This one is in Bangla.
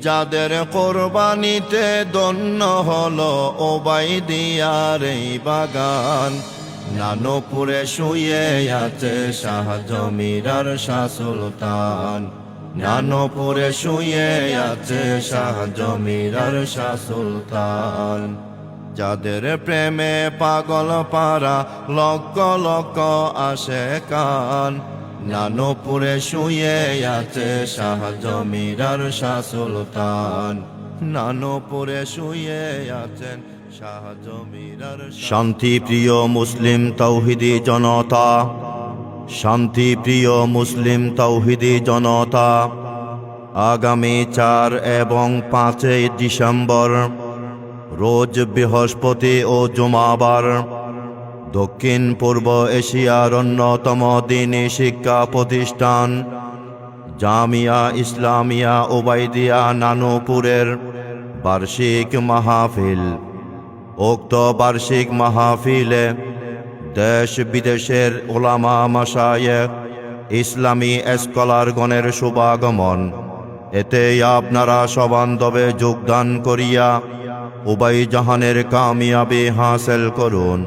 যাদের কোরবানিতে দন্য হলো ওবাই দিয়ার এই বাগান। নানপুরে শুয়ে আছে শাহ জমিরার শাহ সুলতান। নানপুরে শুয়ে আছে শাহ জমিরার শাহ সুলতান। যাদের প্রেমে পাগল পারা লক্ষ লক্ষ আসে কান নানপুরে শুয়ে আছে শাহ জমিরার শাহ সুলতান নানপুরে শুয়ে আছেন শান্তি প্রিয় মুসলিম তৌহিদি জনতা শান্তি প্রিয় মুসলিম তৌহিদি জনতা, আগামী চার এবং পাঁচই ডিসেম্বর, রোজ বৃহস্পতি ও জুমাবার দক্ষিণ পূর্ব এশিয়ার অন্যতম দিনী শিক্ষা প্রতিষ্ঠান জামিয়া ইসলামিয়া ওবাইদিয়া নানুপুরের বার্ষিক মাহফিল। উক্ত বার্ষিক মাহফিলে দেশ বিদেশের ওলামা মাসায়েক ইসলামী স্কলারগণের শুভাগমন। এতে আপনারা সবান্ধবে যোগদান করিয়া উবাই জাহানের কামিয়াবি হাসিল করুন।